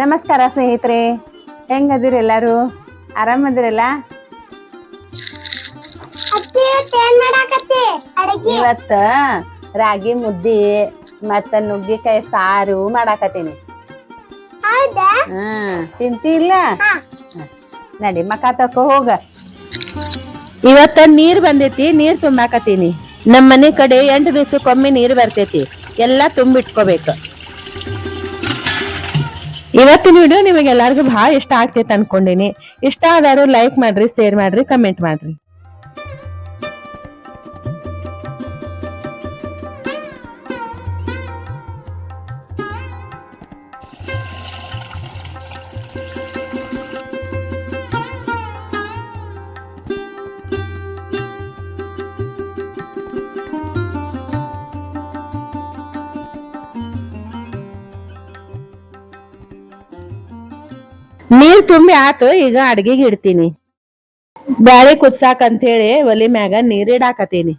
ನಮಸ್ಕಾರ ಸ್ನೇಹಿತರೆ. ಹೆಂಗದಿರಿ ಎಲ್ಲಾರು? ಆರಾಮದಿರಲ್ಲ? ಇವತ್ತು ರಾಗಿ ಮುದ್ದಿ ಮತ್ತ ನುಗ್ಗಿಕಾಯಿ ಸಾರು ಮಾಡಾಕತ್ತೀನಿ. ಹ್ಮ್ ತಿಂತಿ ಇಲ್ಲ ನಡಿ ಮಕ ತಕೋ ಹೋಗ. ಇವತ್ತ ನೀರ್ ಬಂದೈತಿ ನೀರ್ ತುಂಬಾಕತ್ತೀನಿ. ನಮ್ಮ ಮನೆ ಕಡೆ ಎಂಟು ದಿವ್ಸಕ್ಕೊಮ್ಮೆ ನೀರ್ ಬರ್ತೈತಿ. ಎಲ್ಲಾ ತುಂಬಿಟ್ಕೋಬೇಕು. ಇವತ್ತಿನ ವಿಡಿಯೋ ನಿಮಗೆ ಎಲ್ಲಾರ್ಗು ಬಹಳ ಇಷ್ಟ ಆಗ್ತೈತೆ ಅನ್ಕೊಂಡಿನಿ. ಇಷ್ಟ ಆದಾರು ಲೈಕ್ ಮಾಡ್ರಿ ಶೇರ್ ಮಾಡ್ರಿ ಕಮೆಂಟ್ ಮಾಡ್ರಿ. ನೀರ್ ತುಂಬಿ ಆತು, ಈಗ ಅಡ್ಗಿಗೆ ಇಡ್ತೀನಿ. ಬ್ಯಾಳಿ ಕುದ್ಸಾಕ್ ಅಂತ ಹೇಳಿ ಒಲಿ ಮ್ಯಾಗ ನೀರ್ ಇಡಾಕತೀನಿ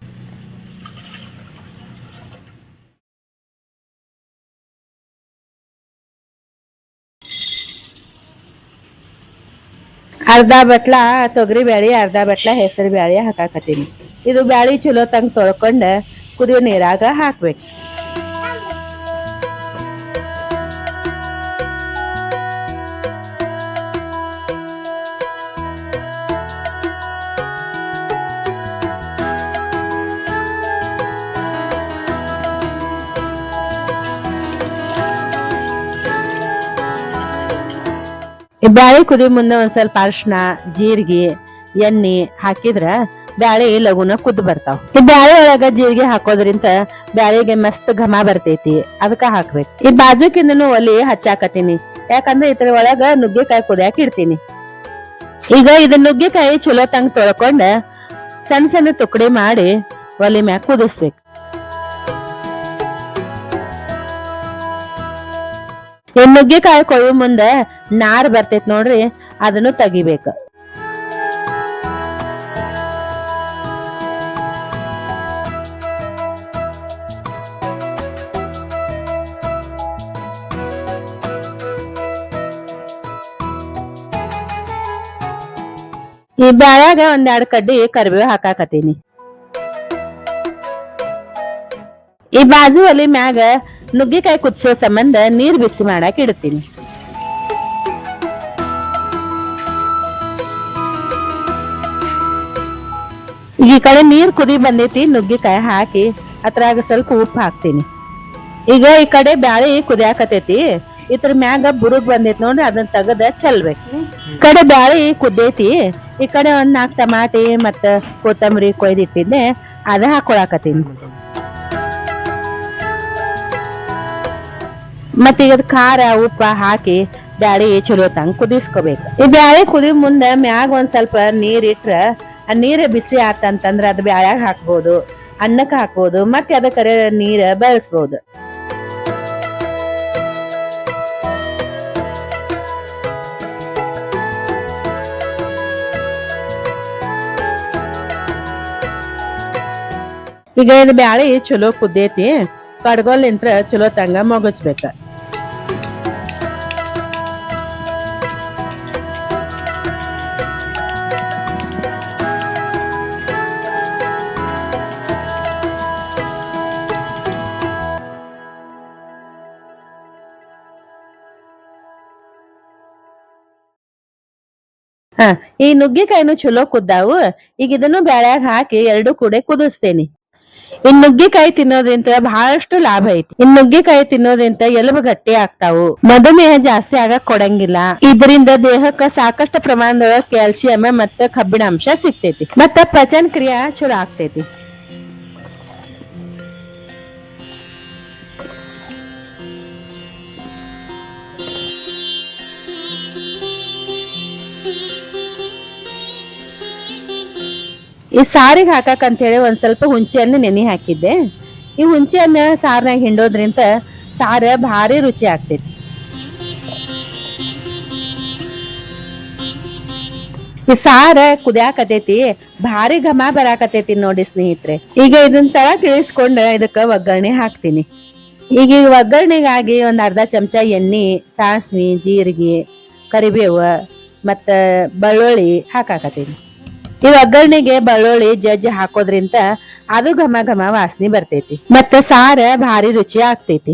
ಅರ್ಧ ಬಟ್ಲ ತೊಗರಿ ಬ್ಯಾಳಿ, ಅರ್ಧ ಬಟ್ಲ ಹೆಸರು ಬ್ಯಾಳಿ ಹಾಕಾಕತ್ತೀನಿ. ಇದು ಬ್ಯಾಳಿ ಚಲೋ ತಂಗ್ ತೊಳ್ಕೊಂಡ ಕುದಿಯೋ ನೀರಾಗ ಹಾಕ್ಬೇಕು. ಬ್ಯಾಳಿ ಕುದಿ ಮುಂದೆ ಒಂದ್ ಸ್ವಲ್ಪ ಅರ್ಶಿನ ಜೀರಿಗೆ, ಎಣ್ಣೆ ಹಾಕಿದ್ರ ಬ್ಯಾಳಿ ಲಗುನ ಕುದ್ ಬರ್ತಾವ. ಈ ಬ್ಯಾಳಿ ಒಳಗ ಜೀರಿಗೆ ಹಾಕೋದ್ರಿಂದ ಬ್ಯಾಳಿಗೆ ಮಸ್ತ್ ಘಮ ಬರ್ತೈತಿ, ಅದಕ್ಕ ಹಾಕ್ಬೇಕು. ಈ ಬಾಜುಕಿಂದನು ಒಲಿ ಹಚ್ಚಾಕತ್ತೀನಿ ಯಾಕಂದ್ರೆ ಇದ್ರ ಒಳಗ ನುಗ್ಗೆಕಾಯಿ ಕುದಿಯಾಕ ಇಡ್ತೀನಿ. ಈಗ ಇದ ನುಗ್ಗೆಕಾಯಿ ಚಲೋ ತಂಗ್ ತೊಳ್ಕೊಂಡ ಸಣ್ಣ ಸಣ್ಣ ತುಕಡಿ ಮಾಡಿ ಒಲಿ ಮ್ಯಾಗ ಕುದಿಸ್ಬೇಕು. ಈ ನುಗ್ಗೆಕಾಯಿ ಕೊಯ್ಯೋ ಮುಂದೆ ನಾರ್ ಬರ್ತೈತ್ ನೋಡ್ರಿ, ಅದನ್ನು ತೆಗಿಬೇಕು. ಈ ಬ್ಯಾಳ್ಯಾಗ ಒಂದೆರಡು ಕಡ್ಡಿ ಕರಿಬೇವು ಹಾಕಾಕತ್ತೀನಿ. ಈ ಬಾಜು ಒಲಿ ಮ್ಯಾಗ ನುಗ್ಗಿಕಾಯಿ ಕುದಿಸೋ ಸಂಬಂಧ ನೀರು ಬಿಸಿ ಮಾಡಾಕ ಇಡ್ತೀನಿ ಈ ಕಡೆ ನೀರ್ ಕುದಿ ಬಂದೈತಿ, ನುಗ್ಗಿಕಾಯಿ ಹಾಕಿ ಅದ್ರಾಗ ಸ್ವಲ್ಪ ಉಪ್ಪು ಹಾಕ್ತೀನಿ. ಈಗ ಈ ಕಡೆ ಬ್ಯಾಳಿ ಕುದಿಯಾಕತೈತಿ, ಇದ್ರ ಮ್ಯಾಗ ಬುರುಗ್ ಬಂದೈತಿ ನೋಡ್ರಿ, ಅದನ್ನ ತೆಗದ ಚೆಲ್ಬೇಕು. ಈ ಕಡೆ ಬ್ಯಾಳಿ ಕುದ್ದೈತಿ, ಈ ಕಡೆ ಒಂದ್ ನಾಲ್ಕು ಟಮಾಟಿ ಮತ್ತ ಕೊತ್ತಂಬರಿ ಕೊಯ್ದಿಟ್ಟಿದ್ದೆ, ಅದ ಹಾಕೊಳಕತ್ತೀನಿ. ಮತ್ತ ಅದು ಅದ್ ಖಾರ, ಉಪ್ಪ ಹಾಕಿ ಬ್ಯಾಳಿ ಚಲೋ ತಂಗ ಕುದಿಸ್ಕೋಬೇಕು. ಈ ಬ್ಯಾಳಿ ಕುದಿ ಮುಂದೆ ಮ್ಯಾಗ ಒಂದ್ ಸ್ವಲ್ಪ ನೀರ್ ಇಟ್ರ ಆ ನೀರ್ ಬಿಸಿ ಆತಂತಂದ್ರ ಅದ್ ಬ್ಯಾಳ್ಯಾಗ ಹಾಕ್ಬೋದು ಅನ್ನಕ್ಕೆ ಹಾಕ್ಬೋದು, ಮತ್ತೆ ಅದಕ್ಕರ ನೀರ್ ಬಳಸ್ಬೋದು. ಈಗ ಇದು ಬ್ಯಾಳಿ ಚಲೋ ಕುದ್ದೈತಿ ಕಡ್ಗೋಲಿಂತ್ರ ಚಲೋ ತಂಗ ಮೊಗಸ್ಬೇಕ ಈ ನುಗ್ಗಿಕಾಯಿನು ಚಲೋ ಕುದ್ದಾವು. ಈಗ ಇದನ್ನು ಬ್ಯಾಳ್ಯಾಗ ಹಾಕಿ ಎರಡು ಕೂಡ ಕುದಿಸ್ತೇನಿ. ಇನ್ ನುಗ್ಗಿಕಾಯಿ ತಿನ್ನೋದ್ರಿಂದ ಬಹಳಷ್ಟು ಲಾಭ ಐತಿ. ಇನ್ ನುಗ್ಗಿಕಾಯಿ ತಿನ್ನೋದ್ರಿಂದ ಎಲುಬು ಗಟ್ಟಿ ಆಗ್ತಾವು. ಮಧುಮೇಹ ಜಾಸ್ತಿ ಆಗಕ್ ಕೊಡಂಗಿಲ್ಲ. ಇದರಿಂದ ದೇಹಕ್ಕ ಸಾಕಷ್ಟು ಪ್ರಮಾಣದೊಳಗ ಕ್ಯಾಲ್ಸಿಯಂ ಮತ್ತ ಕಬ್ಬಿಣಾಂಶ ಸಿಗ್ತೈತಿ. ಮತ್ತ ಪಚನ್ ಕ್ರಿಯೆ ಚಲೋ ಆಗ್ತೈತಿ. ಈ ಸಾರಿಗೆ ಹಾಕಕ್ಕೆ ಅಂತ ಒಂದು ಸ್ವಲ್ಪ ಹುಂಚಿ ಹಣ್ಣು ನೆನೆ ಹಾಕಿದ್ದೆ. ಈ ಹುಂಚಿ ಹಣ್ಣು ಸಾರ್ನಾಗ ಹಿಂಡೋದ್ರಿಂದ ಸಾರು ಭಾರಿ ರುಚಿ ಆಗ್ತೈತಿ. ಈ ಸಾರ ಕುದಿಯಾಕತೈತಿ, ಭಾರಿ ಘಮ ಬರಾಕತೈತಿ ನೋಡಿ ಸ್ನೇಹಿತರೆ. ಈಗ ಇದನ್ನ ತರ ತಿಳಿಸ್ಕೊಂಡ ಇದಕ್ಕ ಒಗ್ಗರಣೆ ಹಾಕ್ತೀನಿ. ಈಗ ಈ ಒಗ್ಗರಣೆಗಾಗಿ ಒಂದ್ ಅರ್ಧ ಚಮಚ ಎಣ್ಣೆ, ಸಾಸ್ವಿ, ಜೀರಿಗೆ, ಕರಿಬೇವು ಮತ್ತ ಬೆಳ್ಳುಳ್ಳಿ ಹಾಕಾಕತ್ತೀನಿ. ಈ ಒಗ್ಗರಣೆಗೆ ಬೆಳ್ಳುಳ್ಳಿ ಜಜ್ಜಿ ಹಾಕೋದ್ರಿಂದ ಅದು ಘಮ ಘಮ ವಾಸನೆ ಬರ್ತೈತಿ. ಮತ್ತ ಸಾರ ಭಾರಿ ರುಚಿ ಆಗ್ತೈತಿ.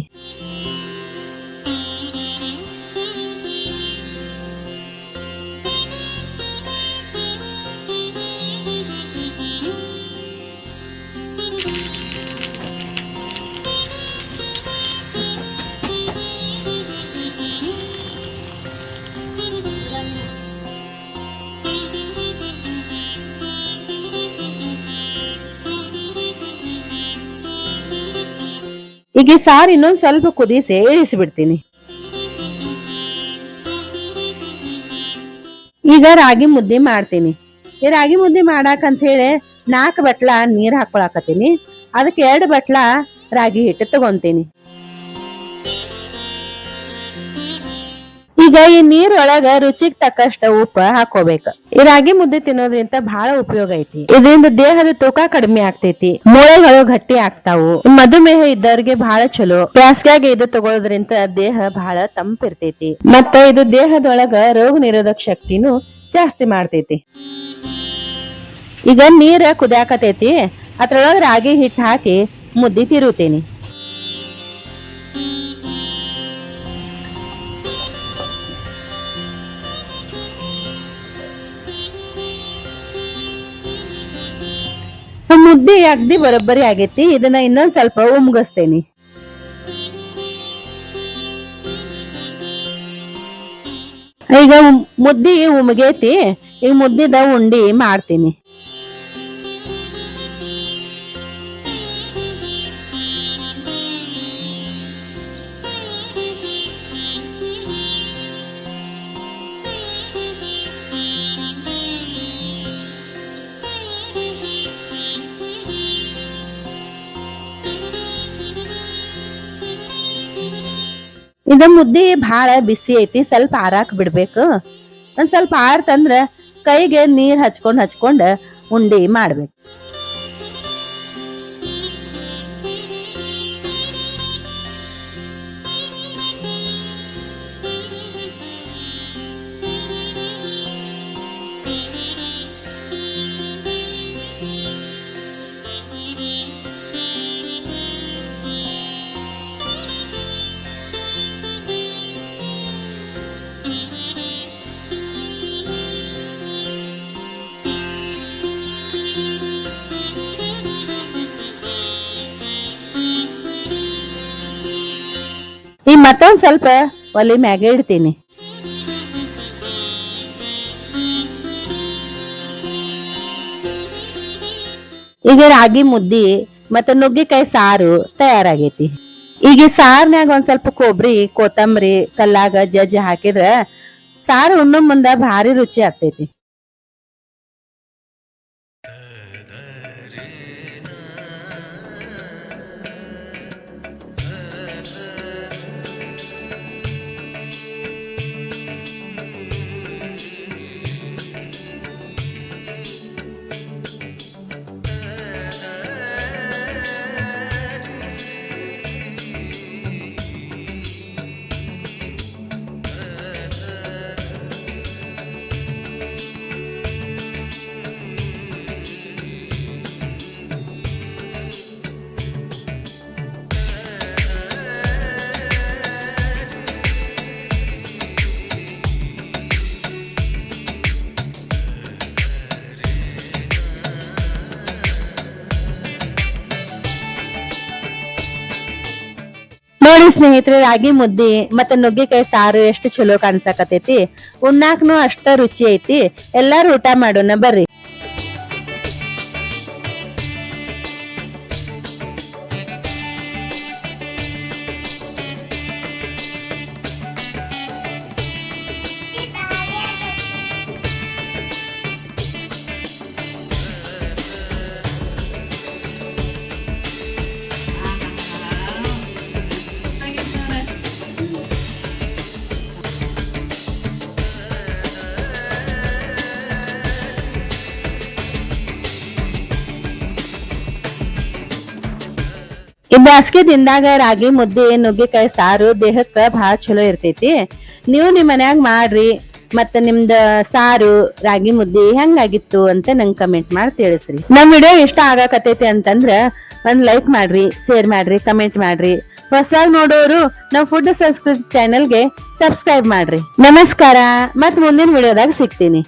ಈಗ ಈ ಸಾರು ಇನ್ನೊಂದು ಸ್ವಲ್ಪ ಕುದಿಸಿ ಸೇರಿಸಿ ಬಿಡ್ತೀನಿ ಈಗ ರಾಗಿ ಮುದ್ದೆ ಮಾಡ್ತೀನಿ. ಈ ರಾಗಿ ಮುದ್ದೆ ಅಂತ ಹೇಳಿ ನಾಲ್ಕು ಬಟ್ಲ ನೀರು ಹಾಕೊಳಕತ್ತೀನಿ ಅದಕ್ಕೆ ಎರಡು ಬಟ್ಲ ರಾಗಿ ಹಿಟ್ಟು ತಗೊಂತೀನಿ. ಈಗ ಈ ನೀರೊಳಗ ರುಚಿಗೆ ತಕ್ಕಷ್ಟ ಉಪ್ಪು ಹಾಕೋಬೇಕು. ಈ ರಾಗಿ ಮುದ್ದೆ ತಿನ್ನೋದ್ರಿಂದ ಬಹಳ ಉಪಯೋಗ ಐತಿ. ಇದರಿಂದ ದೇಹದ ತೂಕ ಕಡಿಮೆ ಆಗ್ತೈತಿ. ಮೂಳೆಗಳು ಗಟ್ಟಿ ಆಗ್ತಾವು. ಮಧುಮೇಹ ಇದ್ದವ್ರಿಗೆ ಬಹಳ ಚಲೋ. ಬ್ಯಾಸ್ಗ್ಯಾಗ ಇದು ತಗೊಳೋದ್ರಿಂದ ದೇಹ ಬಹಳ ತಂಪಿರ್ತೈತಿ. ಮತ್ತ ಇದು ದೇಹದೊಳಗ ರೋಗ ನಿರೋಧಕ ಶಕ್ತಿನೂ ಜಾಸ್ತಿ ಮಾಡ್ತೈತಿ. ಈಗ ನೀರ ಕುದಿಯಾಕತೈತಿ. ಅದ್ರೊಳಗ ರಾಗಿ ಹಿಟ್ಟು ಹಾಕಿ ಮುದ್ದೆ ತಿರುತ್ತೀನಿ ಮುದ್ದೆ ಅಗ್ದಿ ಬರೋಬ್ಬರಿ ಆಗೈತಿ. ಇದನ್ನ ಇನ್ನೊಂದ್ ಸ್ವಲ್ಪ ಉಮ್ಗಸ್ತೇನಿ. ಈಗ ಮುದ್ದೆ ಉಮ್ಗೈತಿ. ಈಗ ಮುದ್ದಿದ ಉಂಡಿ ಮಾಡ್ತೀನಿ. ಇದ ಮುದ್ದೆ ಭಾಳ ಬಿಸಿ ಐತಿ, ಸ್ವಲ್ಪ ಆರಾಕ್ ಬಿಡ್ಬೇಕು. ಒಂದ್ ಸ್ವಲ್ಪ ಆರ್ತಂದ್ರ ಕೈಗೆ ನೀರ್ ಹಚ್ಕೊಂಡ್ ಹಚ್ಕೊಂಡ್ ಉಂಡಿ ಮಾಡ್ಬೇಕು. ಮತ್ತೊಂದ್ ಸ್ವಲ್ಪ ಒಲಿ ಮ್ಯಾಗೆ ಇಡ್ತೀನಿ. ಈಗ ರಾಗಿ ಮುದ್ದಿ ಮತ್ತೆ ನುಗ್ಗಿಕಾಯಿ ಸಾರು ತಯಾರಾಗೈತಿ. ಈಗ ಸಾರ್ನ್ಯಾಗ ಒಂದ್ ಸ್ವಲ್ಪ ಕೊಬ್ಬರಿ ಕೊತ್ತಂಬರಿ, ಕಲ್ಲಾಗ, ಜಜ್ಜಿ ಹಾಕಿದ್ರ ಸಾರು ಉಣ್ಣ ಮುಂದ ಭಾರಿ ರುಚಿ ಆಗ್ತೈತಿ. ನೋಡಿ ಸ್ನೇಹಿತರೆ, ರಾಗಿ ಮುದ್ದಿ ಮತ್ತೆ ನುಗ್ಗಿಕಾಯಿ ಸಾರು ಎಷ್ಟು ಚಲೋ ಕಾಣ್ಸಾಕತೈತಿ ಉಣ್ಣಾಕ್ನು ಅಷ್ಟ ರುಚಿ ಐತಿ. ಎಲ್ಲಾರು ಊಟ ಮಾಡೋಣ, ಬರ್ರಿ. ಬ್ಯಾಸ್ಗೆ ದಿನದಾಗ ರಾಗಿ ಮುದ್ದೆ, ನುಗ್ಗೆಕಾಯಿ, ಸಾರು, ದೇಹಕ್ಕ ಭಾಳ ಚಲೋ ಇರ್ತೈತಿ. ನೀವು ನಿಮ್ ಮನ್ಯಾಗ ಮಾಡ್ರಿ, ಮತ್ತ ನಿಮ್ದ ಸಾರು, ರಾಗಿ, ಮುದ್ದೆ ಹೆಂಗಾಗಿತ್ತು ಅಂತ ನಂಗೆ ಕಮೆಂಟ್ ಮಾಡಿ ತಿಳಿಸ್ರಿ. ನಮ್ ವಿಡಿಯೋ ಇಷ್ಟ ಆಗಾಕತೈತಿ ಅಂತಂದ್ರ ಒಂದ್ ಲೈಕ್ ಮಾಡ್ರಿ ಶೇರ್ ಮಾಡ್ರಿ ಕಮೆಂಟ್ ಮಾಡ್ರಿ. ಹೊಸದಾಗಿ ನೋಡೋರು ನಮ್ ಫುಡ್ ಸಂಸ್ಕೃತಿ ಚಾನೆಲ್ಗೆ ಸಬ್ಸ್ಕ್ರೈಬ್ ಮಾಡ್ರಿ. ನಮಸ್ಕಾರ ಮತ್ ಮುಂದಿನ ವಿಡಿಯೋದಾಗ ಸಿಗ್ತೀನಿ.